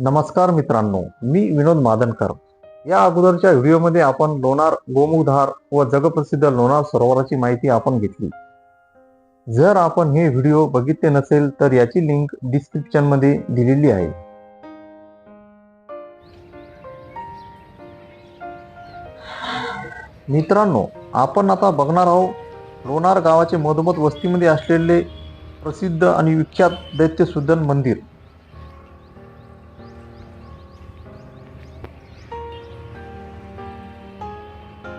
नमस्कार मित्रांनो मी विनोद मादनकर. या अगोदरच्या व्हिडिओमध्ये आपण लोणार गोमुखधार व जगप्रसिद्ध लोणार सरोवराची माहिती आपण घेतली. जर आपण हे व्हिडिओ बघितले नसेल तर याची लिंक डिस्क्रिप्शनमध्ये दिलेली आहे. मित्रांनो आपण आता बघणार आहोत लोणार गावाचे मधोमध वस्तीमध्ये असलेले प्रसिद्ध आणि विख्यात दैत्यसुदन मंदिर.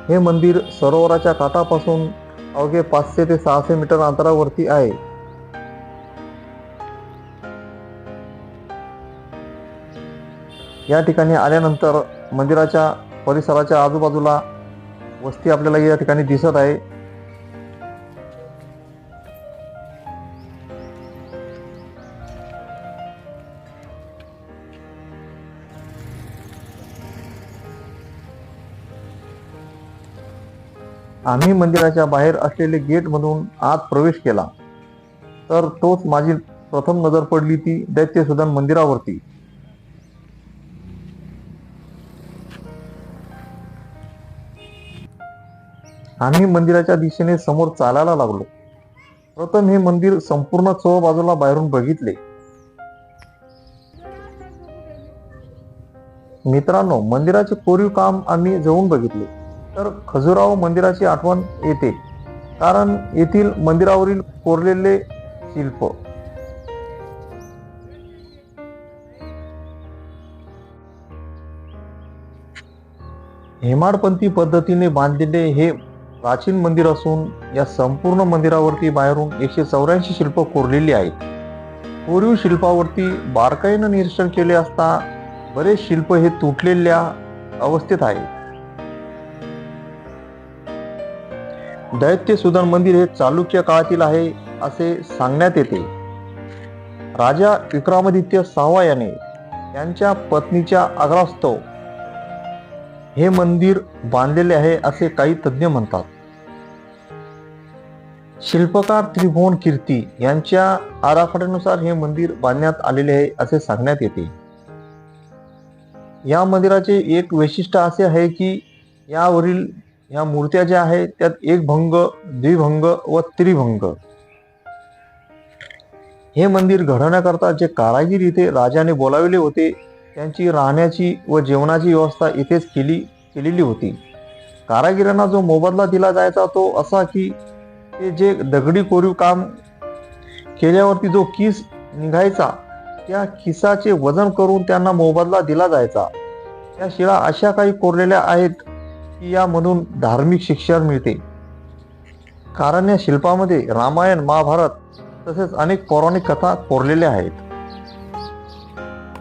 हे मंदिर सरोवराच्या काठापासून अवघे पाचशे ते सहाशे मीटर अंतरावरती आहे. या ठिकाणी आल्यानंतर मंदिराच्या परिसराच्या आजूबाजूला वस्ती आपल्याला या ठिकाणी दिसत आहे. आम्ही मंदिराच्या बाहेर असलेले गेट म्हणून आत प्रवेश केला. तर तोच माझी प्रथम नजर पडली ती दैत्यसुदन मंदिरावरती. आम्ही मंदिराच्या दिशेने समोर चालायला लागलो. प्रथम हे मंदिर संपूर्ण चव बाजूला बाहेरून बघितले. मित्रांनो मंदिराचे कोरीव काम आम्ही जवळून बघितले. तर खजुराहो मंदिराची आठवण येते. कारण येथील मंदिरावरील कोरलेले शिल्प. हेमाडपंथी पद्धतीने बांधलेले हे प्राचीन मंदिर असून या संपूर्ण मंदिरावरती बाहेरून एकशे चौऱ्याऐंशी शिल्प कोरलेली आहेत. कोरीव शिल्पावरती बारकाईनं निरीक्षण केले असता बरेच शिल्प हे तुटलेल्या अवस्थेत आहेत. दैत्य सुदन मंदिर हे चालुक्य काळातील आहे असे सांगण्यात येते. राजा विक्रमादित्य सहावा याने त्यांच्या पत्नीच्या आग्रहास्तव हे मंदिर बांधलेले आहे असे काही तज्ज्ञ म्हणतात. शिल्पकार त्रिभुवन कीर्ती यांच्या आराखड्यानुसार हे मंदिर बांधण्यात आलेले आहे असे सांगण्यात येते. या मंदिराचे एक वैशिष्ट्य असे आहे की यावरील ह्या मूर्त्या ज्या आहेत त्यात एक भंग द्विभंग व त्रिभंग. हे मंदिर घडवण्याकरता जे कारागीर इथे राजाने बोलाविले होते त्यांची राहण्याची व जेवणाची व्यवस्था इथेच केली केलेली होती. कारागिरांना जो मोबदला दिला जायचा तो असा की ते जे दगडी कोरीव काम केल्यावरती जो किस निघायचा त्या किसाचे वजन करून त्यांना मोबदला दिला जायचा. त्या शिळा अशा काही कोरलेल्या आहेत की यामधून धार्मिक शिक्षण मिळते. कारण या शिल्पामध्ये रामायण महाभारत तसेच अनेक पौराणिक कथा कोरलेल्या आहेत.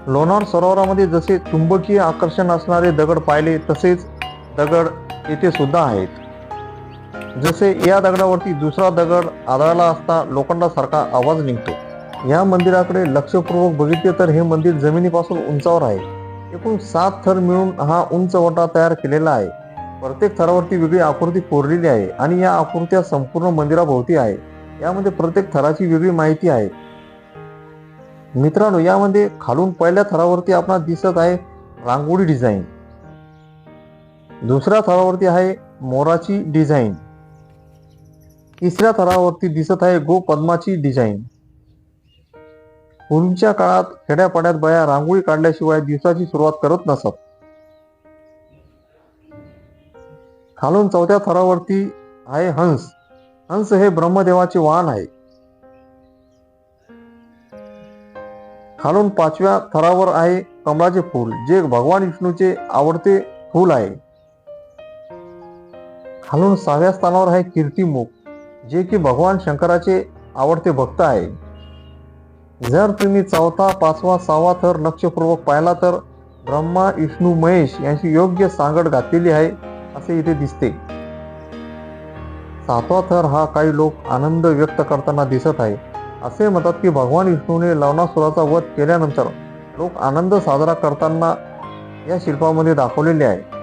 लोणार सरोवरामध्ये जसे चुंबकीय आकर्षण असणारे दगड पाहिले तसेच दगड येथे सुद्धा आहेत. जसे या दगडावरती दुसरा दगड आदळला असता लोखंडासारखा आवाज निघतो. या मंदिराकडे लक्षपूर्वक बघितले तर हे मंदिर जमिनीपासून उंचावर आहे. एकूण सात थर मिळून हा उंच वटा तयार केलेला आहे. प्रत्येक थरावरती वेगळी आकृती कोरलेली आहे आणि या आकृत्या संपूर्ण मंदिराभोवती आहे. यामध्ये प्रत्येक थराची वेगळी माहिती आहे. मित्रांनो यामध्ये खालून पहिल्या थरावरती आपणास दिसत आहे रांगोळी डिझाईन. दुसऱ्या थरावरती आहे मोराची डिझाईन. तिसऱ्या थरावरती दिसत आहे गो पद्माची डिझाईन. पूर्वीच्या काळात खेड्यापाड्यात बाया रांगोळी काढल्याशिवाय दिवसाची सुरुवात करत नसत. खालून चौथ्या थरावरती आहे हंस. हंस हे ब्रह्मदेवाचे वाहन आहे. खालून पाचव्या थरावर आहे कमळाचे फूल जे भगवान विष्णूचे आवडते फूल आहे. खालून सहाव्या स्थानावर आहे कीर्तिमुख जे की भगवान शंकराचे आवडते भक्त आहे. जर तुम्ही चौथा पाचवा सहावा थर लक्षपूर्वक पाहिला तर ब्रह्मा विष्णू महेश यांची योग्य सांगड घातलेली आहे. असे इथे दिसते. सातवा थर हा काही लोक आनंद व्यक्त करताना दिसत आहे. असे म्हणतात की भगवान विष्णूने लवणासुराचा वध केल्यानंतर लोक आनंद साजरा करताना या शिल्पामध्ये दाखवलेले आहे.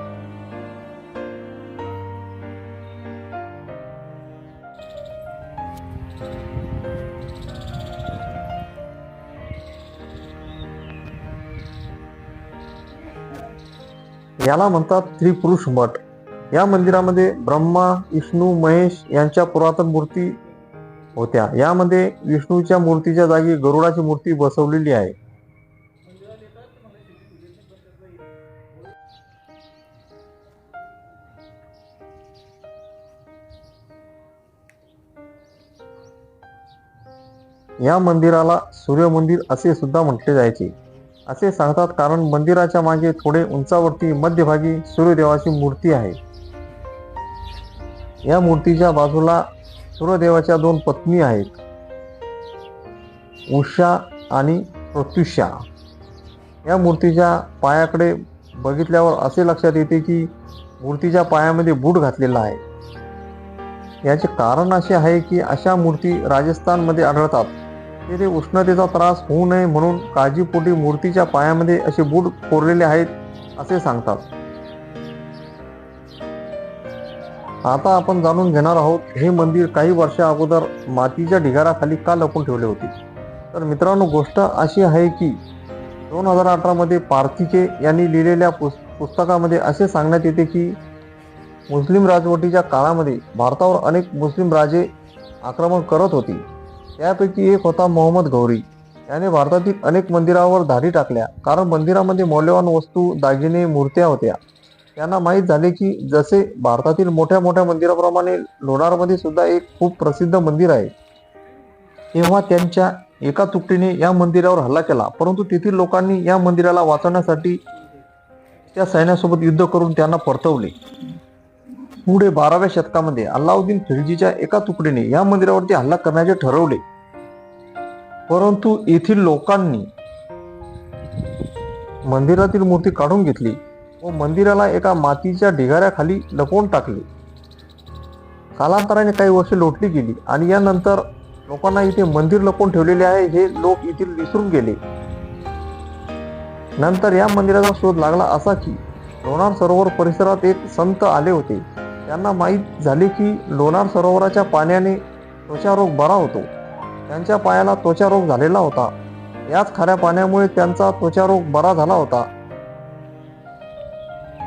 याला म्हणतात त्रिपुरुष मठ. या मंदिरामध्ये ब्रह्मा विष्णू महेश यांच्या पुरातन मूर्ती होत्या. यामध्ये विष्णूच्या मूर्तीच्या जागी गरुडाची मूर्ती बसवलेली आहे. या मंदिराला सूर्य मंदिर असे सुद्धा म्हटले जायचे. असे सांगतात कारण मंदिराच्या मागे थोडे उंचावरती मध्यभागी सूर्यदेवाची मूर्ती आहे. या मूर्तीच्या बाजूला सूर्यदेवाच्या दोन पत्नी आहेत. उषा आणि प्रत्युषा. या मूर्तीच्या पायाकडे बघितल्यावर असे लक्षात येते की मूर्तीच्या पायामध्ये बूट घातलेला आहे. याचे कारण असे आहे की अशा मूर्ती राजस्थानमध्ये आढळतात. तेथे उष्णतेचा त्रास होऊ नये म्हणून काळजीपोटी मूर्तीच्या पायामध्ये असे बूट कोरलेले आहेत असे सांगतात. आता आपण जाणून घेणार आहोत हे मंदिर काही वर्षा अगोदर मातीच्या ढिगाराखाली का लपून ठेवले होते? तर मित्रांनो गोष्ट अशी आहे की दोन हजार अठरामध्ये पार्थिके यांनी लिहिलेल्या पुस पुस्तकामध्ये असे सांगण्यात येते की मुस्लिम राजवटीच्या काळामध्ये भारतावर अनेक मुस्लिम राजे आक्रमण करत होते. त्यापैकी एक होता मोहम्मद गौरी. याने भारतातील अनेक मंदिरावर धाडी टाकल्या. कारण मंदिरामध्ये मौल्यवान वस्तू दागिने मूर्त्या होत्या. त्यांना माहीत झाले की जसे भारतातील मोठ्या मोठ्या मंदिराप्रमाणे लोणारमध्ये सुद्धा एक खूप प्रसिद्ध मंदिर आहे. तेव्हा त्यांच्या एका तुकडीने या मंदिरावर हल्ला केला. परंतु तेथील लोकांनी या मंदिराला वाचवण्यासाठी त्या सैन्यासोबत युद्ध करून त्यांना परतवले. पुढे बाराव्या शतकामध्ये अल्लाउद्दीन खिलजीच्या एका तुकडीने या मंदिरावरती हल्ला करण्याचे ठरवले. परंतु येथील लोकांनी मंदिरातील मूर्ती काढून घेतली. व मंदिराला एका मातीच्या ढिगाऱ्याखाली लपवून टाकले. कालांतराने काही वर्षे लोटली गेली आणि यानंतर लोकांना इथे मंदिर लपवून ठेवलेले आहे हे लोक येथील विसरून गेले. नंतर या मंदिराचा शोध लागला असा की लोणार सरोवर परिसरात एक संत आले होते. त्यांना माहीत झाले की लोणार सरोवराच्या पाण्याने त्वचारोग बरा होतो. त्यांच्या पायाला त्वचारोग झालेला होता. याच खाऱ्या पाण्यामुळे त्यांचा त्वचारोग बरा झाला होता.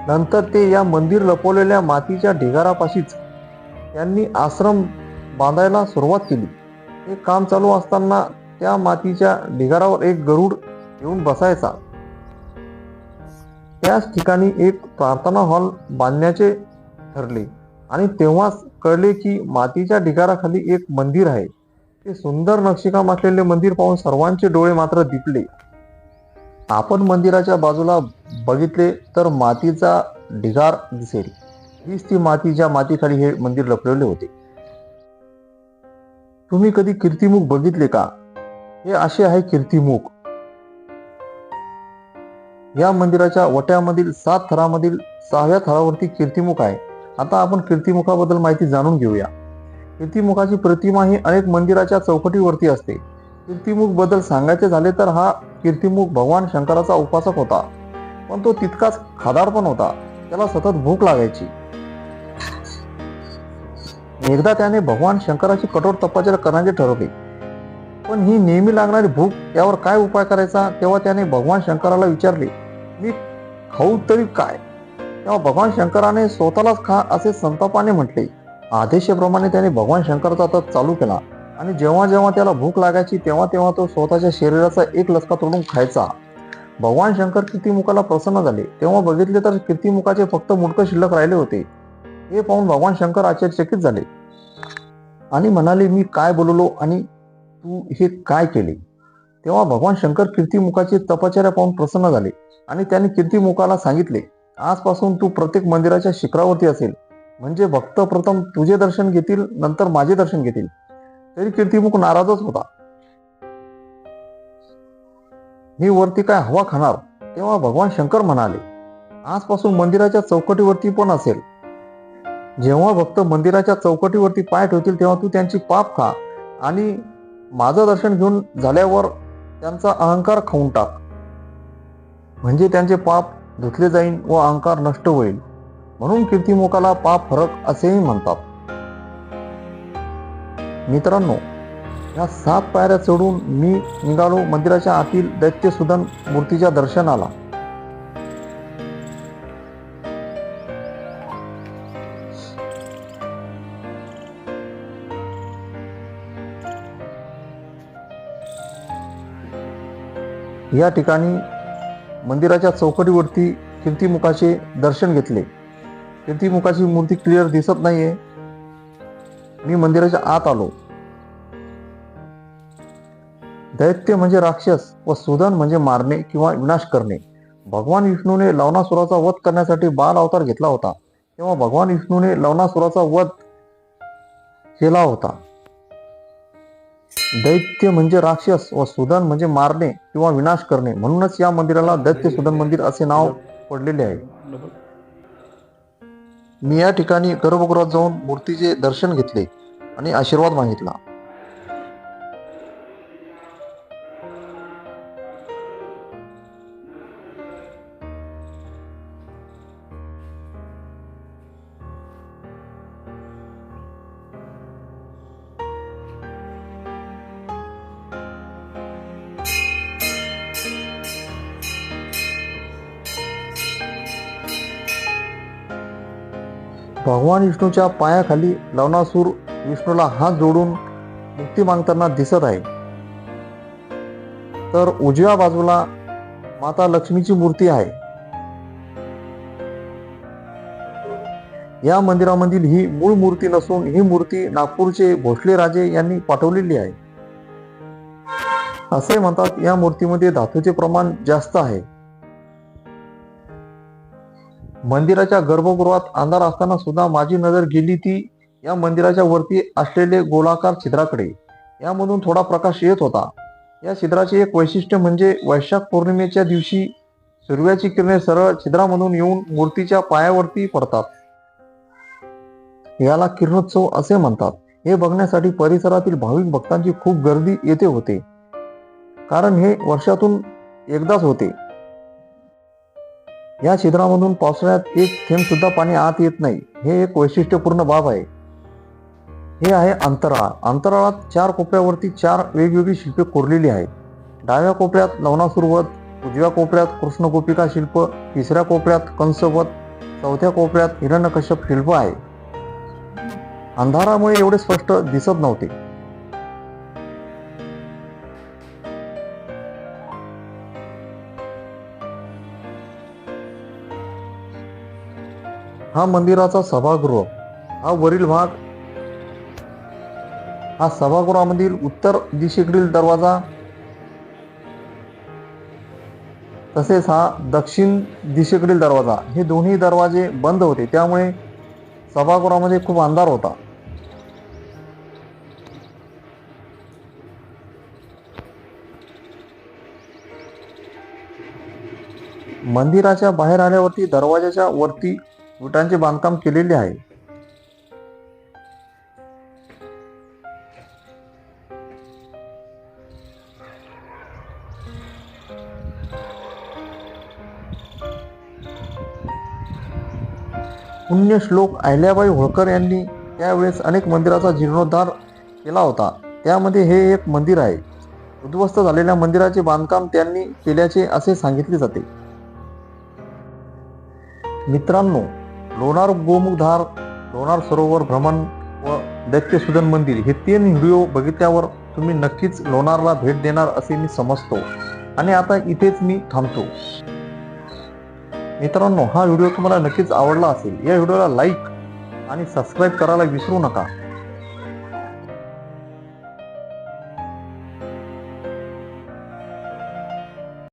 नंतर ते या मंदिर लपवलेल्या मातीच्या ढिगारापाशीच त्यांनी आश्रम बांधायला सुरुवात केली. हे काम चालू असताना त्या मातीच्या ढिगारावर एक गरुड येऊन बसायचा. त्याच ठिकाणी एक प्रार्थना हॉल बांधण्याचे ठरले आणि तेव्हाच कळले की मातीच्या ढिगाराखाली एक मंदिर आहे. ते सुंदर नक्षीकाम असलेले मंदिर पाहून सर्वांचे डोळे मात्र दिपले आपण मंदिराच्या बाजूला बघितले तर मातीचा ढिगार दिसेल. हीच ती मातीच्या मातीखाली हे मंदिर लपलेले होते. तुम्ही कधी कीर्तिमुख बघितले का? हे असे आहे कीर्तिमुख. या मंदिराच्या वट्यामधील सात थरामधील सहाव्या थरावरती कीर्तिमुख आहे. आता आपण कीर्तिमुखाबद्दल माहिती जाणून घेऊया. कीर्तिमुखाची प्रतिमा ही अनेक मंदिराच्या चौकटीवरती असते. कीर्तिमुखबद्दल सांगायचे झाले तर हा कीर्तिमुख भगवान शंकराचा उपासक होता. पण तो तितकाच खादाड पण होता. त्याला सतत भूक लागायची. एकदा त्याने भगवान शंकराची कठोर तपश्चर्या करण्याचे ठरवले. पण ही नेहमी लागणारी भूक त्यावर काय उपाय करायचा? तेव्हा त्याने भगवान शंकराला विचारले मी खाऊ तरी काय? तेव्हा भगवान शंकराने स्वतःलाच खा असे संतापाने म्हटले. आदेशाप्रमाणे त्याने भगवान शंकराचा तप चालू केला. आणि जेव्हा जेव्हा त्याला भूक लागायची तेव्हा तेव्हा तो स्वतःच्या शरीराचा एक लसका तोडून खायचा. भगवान शंकर कीर्तिमुखाला प्रसन्न झाले. तेव्हा बघितले तर कीर्तिमुखाचे फक्त मुडकं शिल्लक राहिले होते. हे पाहून भगवान शंकर आश्चर्यचकित झाले. आणि म्हणाले मी काय बोललो आणि तू हे काय केले? तेव्हा भगवान शंकर कीर्तिमुखाची तपश्चर्या पाहून प्रसन्न झाले आणि त्यांनी कीर्तिमुखाला सांगितले आजपासून तू प्रत्येक मंदिराच्या शिखरावरती असेल. म्हणजे भक्त प्रथम तुझे दर्शन घेतील नंतर माझे दर्शन घेतील. तरी कीर्तिमुख नाराजच होता. मी वरती काय हवा खाणार? तेव्हा भगवान शंकर म्हणाले आजपासून मंदिराच्या चौकटीवरती पण असेल. जेव्हा भक्त मंदिराच्या चौकटीवरती पाय ठेवतील तेव्हा तू त्यांची पाप खा आणि माझं दर्शन घेऊन झाल्यावर त्यांचा अहंकार खाऊन टाक. म्हणजे त्यांचे पाप धुतले जाईल व अहंकार नष्ट होईल. म्हणून कीर्तिमुखाला पाप फरक असेही म्हणतात. मित्रांनो या सात पायऱ्या चढून मी निघालो मंदिराच्या आतील दैत्यसुदन मूर्तीच्या दर्शनाला. या ठिकाणी मंदिराच्या चौकटीवरती कीर्तिमुखाचे दर्शन घेतले. कीर्तिमुखाची मूर्ती क्लिअर दिसत नाहीये. मी मंदिराच्या आत आलो. दैत्य म्हणजे राक्षस व सुदन म्हणजे मारणे किंवा विनाश करणे. भगवान विष्णूने लवणासुराचा वध करण्यासाठी बाल अवतार घेतला होता. तेव्हा भगवान विष्णूने लवणासुराचा वध केला होता. दैत्य म्हणजे राक्षस व सुदन म्हणजे मारणे किंवा विनाश करणे. म्हणूनच या मंदिराला दैत्य सुदन मंदिर असे नाव पडलेले आहे. मी या ठिकाणी गर्भगृहात जाऊन मूर्तीचे दर्शन घेतले आणि आशीर्वाद मागितला. भगवान विष्णूच्या पायाखाली लवणासूर विष्णूला हात जोडून मुक्ती मागताना दिसत आहे. तर उजव्या बाजूला माता लक्ष्मीची मूर्ती आहे. या मंदिरामधील ही मूळ मूर्ती नसून ही मूर्ती नागपूरचे भोसले राजे यांनी पाठवलेली आहे. असे म्हणतात या मूर्तीमध्ये धातूचे प्रमाण जास्त आहे. मंदिराच्या गर्भगृहात अंधार असताना सुद्धा माझी नजर गेली ती या मंदिराच्या वरती असलेले गोलाकार छिद्राकडे. यामधून थोडा प्रकाश येत होता. या छिद्राचे एक वैशिष्ट्य म्हणजे वैशाख पौर्णिमेच्या दिवशी सूर्याची किरणे सरळ छिद्रामधून येऊन मूर्तीच्या पायावरती पडतात. याला किरणोत्सव असे म्हणतात. हे बघण्यासाठी परिसरातील भाविक भक्तांची खूप गर्दी येथे होते. कारण हे वर्षातून एकदाच होते. या छिद्रामधून पावसाळ्यात एक थेंब सुद्धा पाणी आत येत नाही. हे एक वैशिष्ट्यपूर्ण बाब आहे. हे आहे अंतराळ. अंतराळात चार कोपऱ्यावरती चार वेगवेगळी शिल्पे कोरलेली आहेत. डाव्या कोपऱ्यात लवणासुरवत उजव्या कोपऱ्यात कृष्णगोपिका शिल्प तिसऱ्या कोपऱ्यात कंसवत चौथ्या कोपऱ्यात हिरण्यकश्यप शिल्प आहे. अंधारामुळे एवढे स्पष्ट दिसत नव्हते. हा मंदिराचा सभागृह हा वरील भाग हा सभागृहामधील उत्तर दिशेकडील दरवाजा तसेच हा दक्षिण दिशेकडील दरवाजा हे दोन्ही दरवाजे बंद होते. त्यामुळे सभागृहामध्ये खूप अंधार होता. मंदिराच्या बाहेर आल्यावरती दरवाजाच्या वरती विटांचे बांधकाम केलेले आहे. पुण्यश्लोक अहिल्याबाई होळकर यांनी त्यावेळेस अनेक मंदिराचा जीर्णोद्धार केला होता. त्यामध्ये हे एक मंदिर आहे. उद्ध्वस्त झालेल्या मंदिराचे बांधकाम त्यांनी केल्याचे असे सांगितले जाते. मित्रांनो लोणार गोमुखधार लोणार सरोवर भ्रमण व दैत्यसुदन मंदिर हे तीन व्हिडिओ बघितल्यावर तुम्ही नक्कीच लोणारला भेट देणार असे मी समजतो. आणि आता इथेच मी थांबतो. मित्रांनो हा व्हिडिओ तुम्हाला नक्कीच आवडला असेल. या व्हिडिओला लाईक आणि सबस्क्राईब करायला विसरू नका.